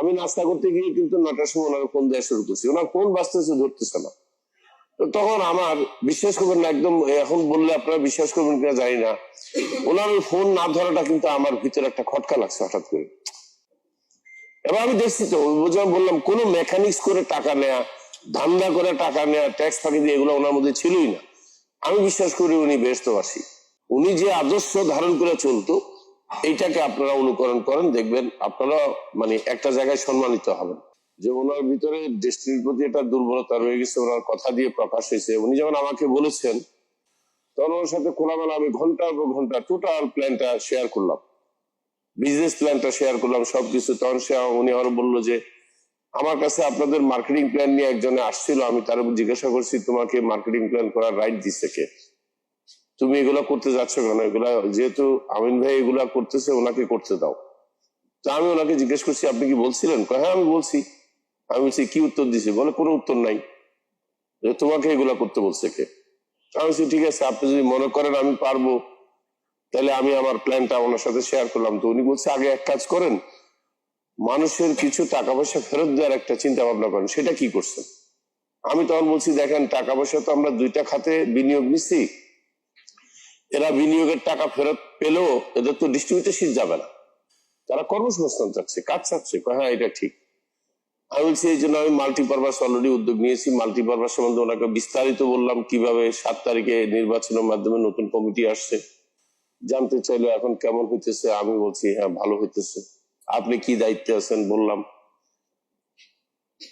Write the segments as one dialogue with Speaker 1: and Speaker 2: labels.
Speaker 1: আমি নাস্তা করতে গিয়ে কিন্তু নটার সময় ওনাকে ফোন দেওয়া শুরু করছি। ওনার ফোন বাঁচতেছে ধরতেছে না। তখন আমার বিশ্বাস করবেন না, একদম এখন বললে আপনারা বিশ্বাস করবেন কিনা জানি না। ওনার ফোন না ধরাটা কিন্তু আমার ভিতরে একটা খটকা লাগছে হঠাৎ করে। এবার আমি দেখছি তো বললাম, কোনো মেকানিক্স করে টাকা নেয়া, ধান্দা করে টাকা নেয়া ট্যাক্স ফাঁকি দিয়ে এগুলো ওনার মধ্যে ছিলই না। আমি বিশ্বাস করি উনি ব্যস্তবাসী উনি যে আদর্শ ধারণ করে চলতো এইটাকে আপনারা অনুকরণ করেন, দেখবেন আপনারা মানে একটা জায়গায় সম্মানিত হবেন। যে ওনার ভিতরে দেশটির প্রতি একটা দুর্বলতা রয়ে গেছে, ওনার কথা দিয়ে প্রকাশ হয়েছে। উনি যখন আমাকে বলেছেন তখন ওর সাথে খোলামেলা আমি ঘণ্টার পর ঘণ্টা টোটাল প্ল্যানটা শেয়ার করলাম। বিজনেস প্ল্যানটা শেয়ার করলাম, সবকিছু। তখন সে উনি আরও বলল যে, আমার কাছে আপনাদের মার্কেটিং প্ল্যান নিয়ে একজনে আসছিল, আমি তার উপর জিজ্ঞাসা করছি, তোমাকে মার্কেটিং প্ল্যান করার রাইট দিচ্ছে কে? তুমি এগুলা করতে যাচ্ছ কেন? এগুলা যেহেতু আমিন ভাই এগুলা করতেছে, ওনাকে করতে দাও। তা আমি ওনাকে জিজ্ঞেস করছি, আপনি কি বলছিলেন? হ্যাঁ আমি বলছি। আমি বলছি, কি উত্তর দিছি? বলে, কোনো উত্তর নাই। যে তোমাকে এগুলা করতে বলছে কে? আমি বলছি, ঠিক আছে, আপনি যদি মনে করেন আমি পারব, তাহলে আমি আমার প্ল্যানটা ওনার সাথে শেয়ার করলাম। তো উনি বলছে, আগে এক কাজ করেন। মানুষের কিছু টাকা পয়সা ফেরত দেওয়ার একটা চিন্তা ভাবনা করেন, সেটা কি করছেন? আমি তখন বলছি, দেখেন টাকা পয়সা তো আমরা দুইটা খাতে বিনিয়োগ নিচ্ছি এরা বিনিয়োগের টাকা ফেরত পেলেও এদের তো ডিস্ট্রিবিউটারশিপ যাবে না। তারা কর্মসংস্থান চাচ্ছে, কাজ চাচ্ছে হ্যাঁ এটা ঠিক। আমি বলছি, এই জন্য আমি মাল্টিপারপাস অলরেডি উদ্যোগ নিয়েছি। মাল্টিপারপাস সম্বন্ধে ওনাকে বিস্তারিত বললাম, কীভাবে সাত তারিখে নির্বাচনের মাধ্যমে নতুন কমিটি আসছে। জানতে চাইলো এখন কেমন হইতেছে, আমি বলছি হ্যাঁ ভালো হইতেছে। আপনি কি দায়িত্বে আছেন বললাম।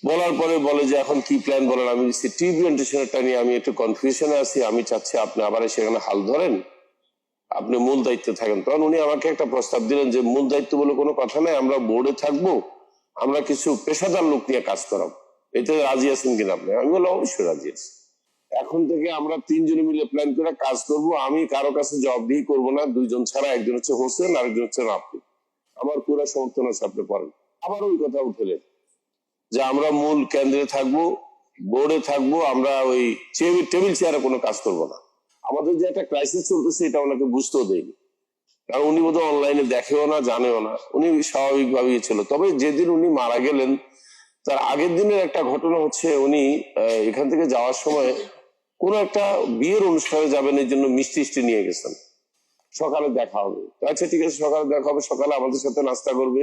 Speaker 1: বলার পরে বলে যে, এখন কি প্ল্যান বলেন আমি টি প্রেজেন্টেশনটা নিয়ে আমি একটু কনফিউশনে আছি। আমি চাচ্ছি আপনি আবার সেখানে হাল ধরেন। আপনি মূল দায়িত্বে থাকেন। তখন উনি আমাকে একটা প্রস্তাব দিলেন যে, মূল দায়িত্ব বলে কোনো কথা নাই। আমরা বোর্ডে থাকব। আমরা কিছু পেশাদার লোক নিয়ে কাজ করাবো। এতে রাজি আছেন কিনা আপনি? আমি বললাম, অবশ্যই রাজি আছি। এখন থেকে আমরা তিনজনে মিলে প্ল্যান করে কাজ করব। আমি কারও কাছে জবাবদিহি করব না। দুইজন ছাড়া, একজন হচ্ছে হোসেন আরেকজন হচ্ছে আপনি আমার পুরো সমর্থন আছে আপনি পড়েন আবার ওই কথা উঠলেন যে আমরা মূল কেন্দ্রে থাকব বোর্ডে থাকব, আমরা ওই টেবিল চেয়ারে কোনো কাজ করব না। আমাদের যে একটা ক্রাইসিস চলতেছে, এটা ওনাকে বুঝতেও দেয়নি। কারণ উনি বোধহয় অনলাইনে দেখেও না, জানেও না। উনি স্বাভাবিকভাবেই ছিল। তবে যেদিন উনি মারা গেলেন, তার আগের দিনের একটা ঘটনা হচ্ছে, উনি এখান থেকে যাওয়ার সময় কোন একটা বিয়ের অনুষ্ঠানে যাবেন, এই জন্য মিষ্টি টিষ্টি নিয়ে গেছেন। সকালে দেখা হবে। আচ্ছা ঠিক আছে, সকালে দেখা হবে। সকালে আমাদের সাথে নাস্তা করবে।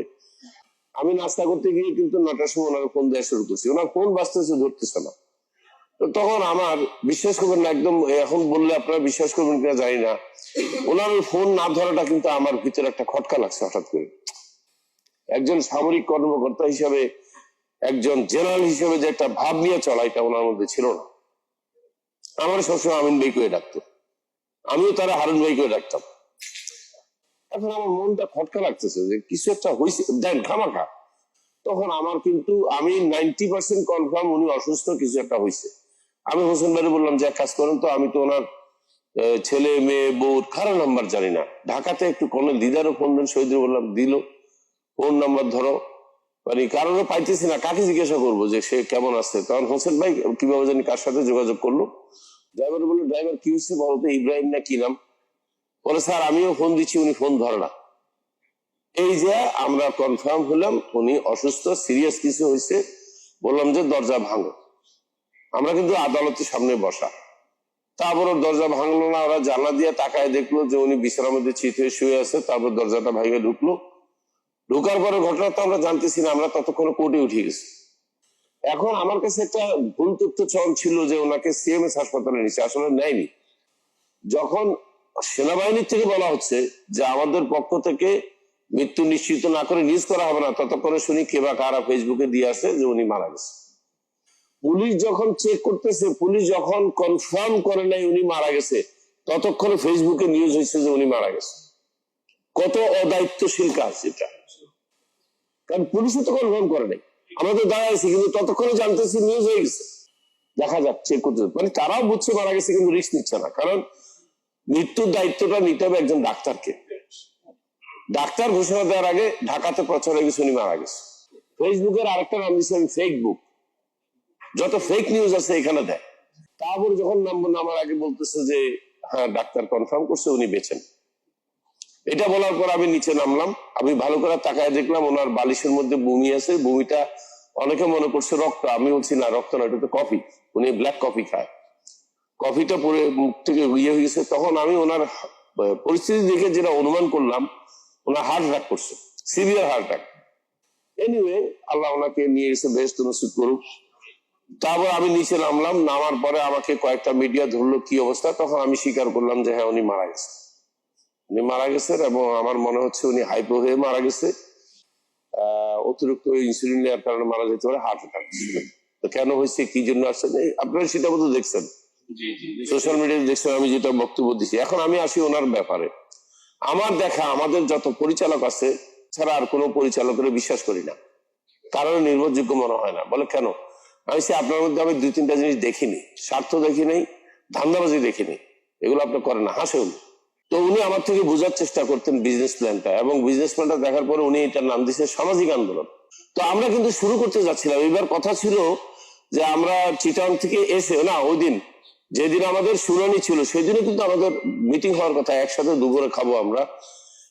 Speaker 1: আমি নাস্তা করতে গিয়ে কিন্তু নটার সময় ওনার ফোন দেওয়া শুরু করছি। ওনার ফোন বাঁচতেছে ধরতেছে না। তো তখন আমার বিশ্বাস করবেন না, একদম এখন বললে আপনারা বিশ্বাস করবেন কিনা জানি না। ওনার ফোন না ধরাটা কিন্তু আমার ভিতরে একটা খটকা লাগছে হঠাৎ করে। একজন সামরিক কর্মকর্তা হিসাবে, একজন জেনারেল হিসেবে যে একটা ভাব নিয়ে চলা, এটা ওনার মধ্যে ছিল না। আমার সবসময় আমিন ভাই করে ডাকতো। আমিও তারা হারুন ভাই করে ডাকতাম। এখন আমার মনটা খটকা লাগতেছে যে কিছু একটা হয়েছে দেন খামাখা তখন আমার কিন্তু, আমি নাইনটি পার্সেন্ট কনফার্ম উনি অসুস্থ, কিছু একটা হয়েছে আমি হোসেন ভাই বললাম, যে এক কাজ করেন তো, আমি তো ওনার ছেলে, মেয়ে বউ কারও নাম্বার জানি না। ঢাকাতে একটু কোনো দিদারও ফোন দেন শহীদ বললাম, দিল। ফোন নাম্বার ধরো। মানে কারণে পাইতেছি না, কাকে জিজ্ঞাসা করব যে সে কেমন আছে? তখন হোসেন ভাই কীভাবে জানি কার সাথে যোগাযোগ করল। ড্রাইভার বলল, ড্রাইভার কি হচ্ছে বলতো? ইব্রাহিম না কি নাম? বলে, স্যার, আমিও ফোন দিচ্ছি, উনি ফোন ধরে না। এই যে আমরা কনফার্ম হলাম, উনি অসুস্থ সিরিয়াস কিছু হয়েছে, বললাম যে দরজা ভাঙো। আমরা কিন্তু আদালতের সামনে বসা। তারপর দরজা ভাঙলো না, ওরা জানলা দিয়ে তাকায় দেখল যে উনি বিছানার মধ্যে চিত হয়ে শুয়ে আছে, তারপর দরজাটা ভাঙে ঢুকলো। ঢোকার পরে ঘটনা তো আমরা জানতেছি না, আমরা ততক্ষণ কোর্টে উঠে গেছি। এখন আমার কাছে একটা ভুল তথ্য চল ছিল যে ওনাকে সিএমএস হাসপাতালে নিচ্ছে আসলে নেয়নি। যখন সেনাবাহিনীর থেকে বলা হচ্ছে যে আমাদের পক্ষ থেকে মৃত্যু নিশ্চিত না করে নিউজ করা হবে না, ততক্ষণে শুনি কে বা কারা ফেসবুকে দিয়ে আসে যে উনি মারা গেছে। পুলিশ যখন চেক করতেছে, পুলিশ যখন কনফার্ম করে নাই উনি মারা গেছে, ততক্ষণে ফেসবুকে নিউজ হয়েছে যে উনি মারা গেছে। কত অদায়িত্বশীল কাজ এটা। কারণ পুলিশও তো কনফার্ম করে নাই। আমাদের দাঁড়াইছি কিন্তু ততক্ষণে জানতেছি নিউজ হয়ে গেছে। দেখা যাক চেক করতে মানে তারাও বুঝছে মারা গেছে, কিন্তু রিস্ক নিচ্ছে না। কারণ মৃত্যুর দায়িত্বটা নিতে হবে একজন ডাক্তারকে। ডাক্তার ঘোষণা দেওয়ার আগে ঢাকাতে প্রচার হয়ে গেছে, উনি মারা গেছে। ফেসবুকের আরেকটা নাম দিচ্ছে আমি ফেক যত ফেক নিউজ আছে এখানে দেয় তারপর যখন নাম্বার নামার আগে বলতেছে যে হ্যাঁ ডাক্তার কনফার্ম করছে, উনি বেছেন এটা বলার পর আমি নিচে নামলাম। আমি ভালো করে তাকায় দেখলাম, ওনার বালিশের মধ্যে বমি আছে। বমিটা অনেকে মনে করছে রক্ত। আমি বলছি, না, রক্ত না, এটা তো কফি উনি ব্ল্যাক কফি খায়। কফিটা পরে মুখ থেকে ইয়ে হয়ে গেছে, তখন আমি ওনার পরিস্থিতি দেখে যেটা অনুমান করলাম, ওনার হার্ট অ্যাটাক করছে severe heart attack anyway Allah ওনাকে নিয়ে এসে বেশ নসিব করুক। তারপর আমি নিচে নামলাম, নামার পরে আমাকে কয়েকটা মিডিয়া ধরলো কি অবস্থা, তখন আমি স্বীকার করলাম যে হ্যাঁ উনি মারা গেছে। উনি মারা গেছেন এবং আমার মনে হচ্ছে উনি হাইপো হয়ে মারা গেছে। অতিরিক্ত ইনসুলিন নেওয়ার কারণে মারা যেতে পারে হার্ট অ্যাটাক কেন হয়েছে, কি জন্য আসছে, আপনারা সেটা বোধহয় দেখছেন। সোশ্যাল মিডিয়াতে দেখছেন আমি যেটা বক্তব্য দিচ্ছি এখন আমি আসি ওনার ব্যাপারে। আমার দেখা, আমাদের যত পরিচালক আছে ছাড়া আর কোনো পরিচালকের বিশ্বাস করি না। কারণ নির্ভরযোগ্য মনে হয় না। বলে কেন? আমি সে আপনার মধ্যে আমি দুই, তিনটা জিনিস দেখিনি। স্বার্থ দেখি নাই, ধান্দাবাজি দেখিনি এগুলো আপনি করেন না, হাসে উনি। তো উনি আমার থেকে বোঝার চেষ্টা করতেন বিজনেস প্ল্যানটা এবং বিজনেস প্ল্যানটা দেখার পরে উনি এটার নাম দিয়েছে সামাজিক আন্দোলন। তো আমরা কিন্তু শুরু করতে যাচ্ছিলাম। এবার কথা ছিল যে আমরা চিটাং থেকে এসে, না, ওই দিন যেদিন আমাদের শুনানি ছিল সেদিনও কিন্তু আমাদের মিটিং হওয়ার কথা, একসাথে দুপুরে খাব আমরা।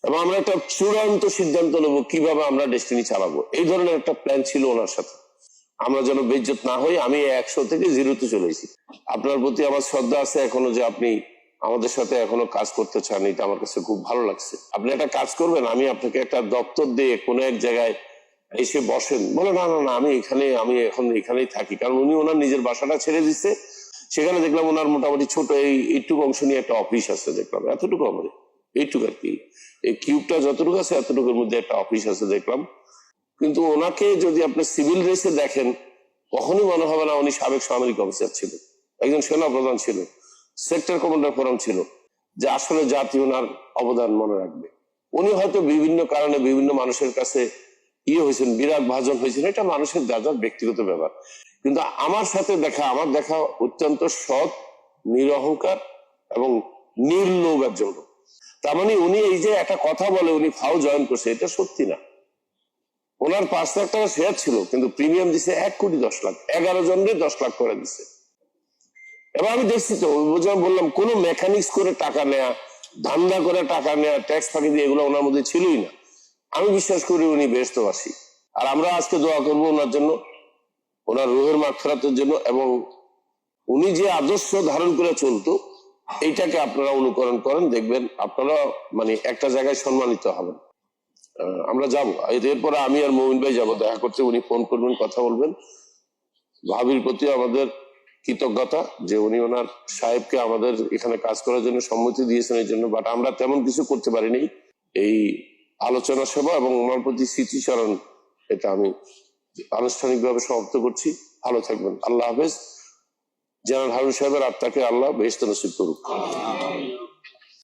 Speaker 1: এবং আমরা একটা চূড়ান্ত সিদ্ধান্ত নেব কীভাবে আমরা ডেস্টিনি চালাবো। এই ধরনের একটা প্ল্যান ছিল ওনার সাথে। আমরা যেন বেজ্জত না হই, আমি একশো থেকে জিরোতে চলে এসেছি। আপনার প্রতি আমার শ্রদ্ধা আছে এখনও যে আপনি আমাদের সাথে এখনও কাজ করতে চান এটা আমার কাছে খুব ভালো লাগছে। আপনি একটা কাজ করবেন, আমি আপনাকে একটা দপ্তর দিয়ে কোনো এক জায়গায় এসে বসেন। বলে, না না না, আমি এখানে, আমি এখন এখানেই থাকি। কারণ উনি ওনার নিজের বাসাটা ছেড়ে দিচ্ছে সেখানে দেখলাম ওনার মোটামুটি ছোট এই এইটুকু অংশ নিয়ে একটা অফিস আছে দেখলাম। এতটুকু আমাদের, এইটুকু আর কি। এই কিউবটা যতটুকু আছে এতটুকুর মধ্যে একটা অফিস আছে দেখলাম। কিন্তু ওনাকে যদি আপনি সিভিল রেসে দেখেন, কখনই মনে হবে না উনি সাবেক সামরিক অফিসার ছিল। একজন সেনা প্রধান ছিল সেক্টর কমান্ডার ফোরাম ছিল, যে আসলে জাতি ওনার অবদান মনে রাখবে। উনি হয়তো বিভিন্ন কারণে বিভিন্ন মানুষের কাছে ইয়ে হয়েছেন, বিরাট ভাজন হয়েছেন, এটা মানুষের যা যার ব্যক্তিগত ব্যাপার। কিন্তু আমার সাথে দেখা, আমার দেখা অত্যন্ত সৎ, নিরহংকার এবং নির্লোভ একজন তার মানে উনি এই যে একটা কথা বলে, উনি ফাও জয়েন করছে, এটা সত্যি না। ওনার পাঁচ লাখ টাকা শেয়ার ছিল, কিন্তু প্রিমিয়াম দিছে এক কোটি দশ লাখ, এগারো জনের দশ লাখ করে দিছে। এবার আমি দেখছি তো ওই বললাম, কোন মেকানিক্স করে টাকা নেয়া, ধান্দা করে টাকা নেয়া ট্যাক্স ফাঁকি দিয়ে এগুলো ওনার মধ্যে ছিলই না। আমি বিশ্বাস করি উনি ব্যস্তবাসী। আর আমরা আজকে দোয়া করব ওনার জন্য, ওনার রুহের মাঠফেরাতের জন্য এবং উনি যে আদর্শ ধারণ করে চলতো, এইটাকে আপনারা অনুকরণ করেন, দেখবেন আপনারা মানে একটা জায়গায় সম্মানিত হবেন। আমরা যাব। এরপরে আমি আর মমিন ভাই যাব। দেখা করতে উনি ফোন করবেন, কথা বলবেন। ভাবির প্রতি আমাদের কৃতজ্ঞতা যে উনি ওনার সাহেবকে আমাদের এখানে কাজ করার জন্য সম্মতি দিয়েছেন এই জন্য বাট আমরা তেমন কিছু করতে পারিনি। এই আলোচনা সভা এবং ওনার প্রতি স্মৃতিচারণ, এটা আমি আনুষ্ঠানিকভাবে সমাপ্ত করছি। ভালো থাকবেন। আল্লাহ হাফেজ। জেনারেল হারুন সাহেবের আত্মাকে আল্লাহ বেহস্ত নসিব করুক।